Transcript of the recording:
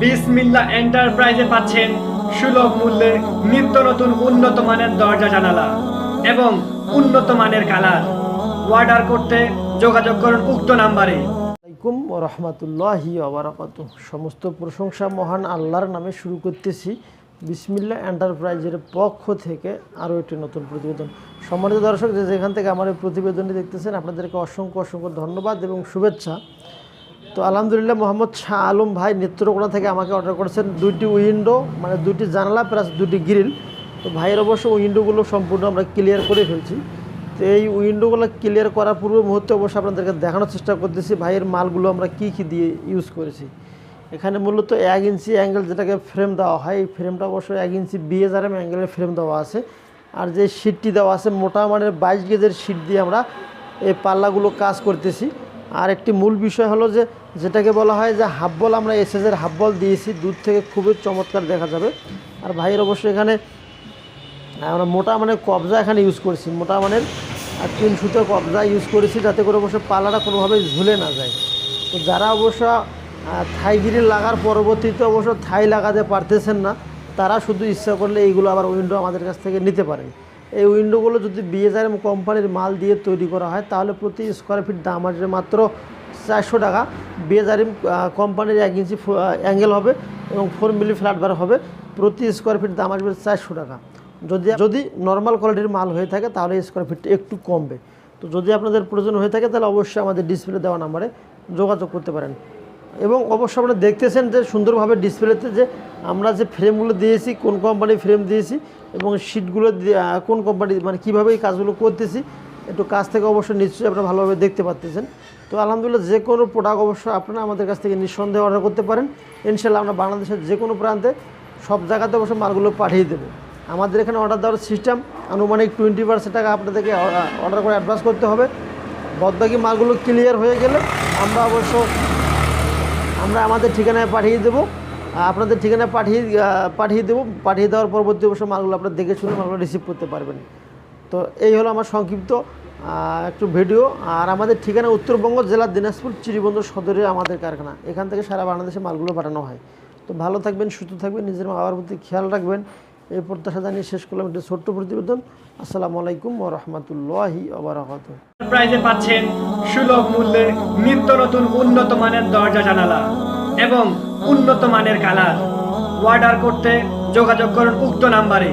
বিসমিল্লা এন্টারপ্রাইজে পাচ্ছেন সুলভ মূল্যে নিত্য নতুন উন্নত মানের দরজা জানালা এবং উন্নত মানের কালার। অর্ডার করতে যোগাযোগ করুন উক্ত নাম্বারে। রহমতুল্লাহি সমস্ত প্রশংসা মহান আল্লাহর নামে শুরু করতেছি বিসমিল্লা এন্টারপ্রাইজের পক্ষ থেকে আরও একটি নতুন প্রতিবেদন। সম্মানিত দর্শক, যে যেখান থেকে আমার এই প্রতিবেদনটি দেখতেছেন, আপনাদেরকে অসংখ্য অসংখ্য ধন্যবাদ এবং শুভেচ্ছা। তো আলহামদুলিল্লাহ মোহাম্মদ শাহ আলম ভাই নেত্রকোনা থেকে আমাকে অর্ডার করেছেন দুইটি উইন্ডো মানে দুইটি জানালা প্লাস দুটি গ্রিল তো ভাইয়ের অবশ্য উইন্ডোগুলো সম্পূর্ণ আমরা ক্লিয়ার করে ফেলছি। তো এই উইন্ডোগুলো ক্লিয়ার করার পূর্ব মুহূর্তে অবশ্য আপনাদেরকে দেখানোর চেষ্টা করতেছি, ভাইয়ের মালগুলো আমরা কী কী দিয়ে ইউজ করেছি। এখানে মূলত এক ইঞ্চি অ্যাঙ্গেল যেটাকে ফ্রেম দেওয়া হয়, এই ফ্রেমটা অবশ্য এক ইঞ্চি বিএসআরএম অ্যাঙ্গেলের ফ্রেম দেওয়া আছে। আর যে শিটটি দেওয়া আছে মোটা মানের বাইশ গেজের শিট দিয়ে আমরা এই পাল্লাগুলো কাজ করতেছি। আর একটি মূল বিষয় হলো যে যেটাকে বলা হয় যে হাফ বল আমরা এসএসের হাফ বল দিয়েছি দূর থেকে খুবই চমৎকার দেখা যাবে। আর ভাইয়ের অবশ্য এখানে আমরা মোটা মানে কবজা এখানে ইউজ করেছি মোটা মানের আর তিন সুতো কবজা ইউজ করেছি যাতে করে অবশ্য পালাটা কোনোভাবে ঝুলে না যায়। তো যারা অবশ্য আহ, থাই গ্রিল লাগার পরবর্তীতে অবশ্য থাই লাগাতে পারতেছেন না তারা শুধু ইচ্ছা করলে এইগুলো আবার উইন্ডো আমাদের কাছ থেকে নিতে পারেন। এই উইন্ডোগুলো যদি বিএসআরএম কোম্পানির মাল দিয়ে তৈরি করা হয়, তাহলে প্রতি স্কোয়ার ফিট দাম আসবে মাত্র চারশো টাকা। বিএসআরএম কোম্পানির এক ইঞ্চি অ্যাঙ্গেল হবে এবং ফোর মিলি ফ্ল্যাট বার হবে। প্রতি স্কোয়ার ফিট দাম আসবে চারশো টাকা। যদি যদি নর্মাল কোয়ালিটির মাল হয়ে থাকে, তাহলে স্কোয়ার ফিটটা একটু কমবে। তো যদি আপনাদের প্রয়োজন হয়ে থাকে, তাহলে অবশ্যই আমাদের ডিসপ্লে দেওয়া নাম্বারে যোগাযোগ করতে পারেন। এবং অবশ্যই আপনারা দেখতেছেন যে সুন্দরভাবে ডিসপ্লেতে যে আমরা যে ফ্রেমগুলো দিয়েছি, কোন কোম্পানির ফ্রেম দিয়েছি এবং শিটগুলো কোন কোম্পানি মানে কীভাবে এই কাজগুলো করতেছি, একটু কাজ থেকে অবশ্যই নিশ্চয়ই আপনারা ভালোভাবে দেখতে পাচ্ছেন তো আলহামদুলিল্লাহ যে কোনো প্রোডাক্ট অবশ্যই আপনারা আমাদের কাছ থেকে নিঃসন্দেহে অর্ডার করতে পারেন। ইনশাল্লাহ আমরা বাংলাদেশের যে কোনো প্রান্তে সব জায়গাতে অবশ্য মালগুলো পাঠিয়ে দেবো। আমাদের এখানে অর্ডার দেওয়ার সিস্টেম আনুমানিক টোয়েন্টি পার্সেন্ট টাকা আপনাদেরকে অর্ডার করে অ্যাডভান্স করতে হবে। বদবাকি মালগুলো ক্লিয়ার হয়ে গেলে আমরা অবশ্য আমরা আমাদের ঠিকানায় পাঠিয়ে দেবো। আপনাদের ঠিকানায় পাঠিয়ে পাঠিয়ে দেবো। পাঠিয়ে দেওয়ার পরবর্তী অবশ্য মালগুলো আপনারা দেখে শুনে মালগুলো রিসিভ করতে পারবেন। তো এই হলো আমার সংক্ষিপ্ত একটু ভিডিও। আর আমাদের ঠিকানা উত্তরবঙ্গ জেলার দিনাজপুর চিরিবন্দর সদরে আমাদের কারখানা। এখান থেকে সারা বাংলাদেশে মালগুলো পাঠানো হয়। তো ভালো থাকবেন, সুস্থ থাকবেন, নিজের মা বাবার প্রতি খেয়াল রাখবেন। এই প্রত্যাশা জানিয়ে শেষ করলাম একটি ছোট্ট প্রতিবেদন। আসসালামু আলাইকুম ও রহমতুল্লাহি প্রাইজে পাচ্ছেন সুলভ মূল্যে নিত্য নতুন উন্নত মানের দরজা জানালা এবং উন্নত মানের কালার। অর্ডার করতে যোগাযোগ করুন উক্ত নাম্বারে।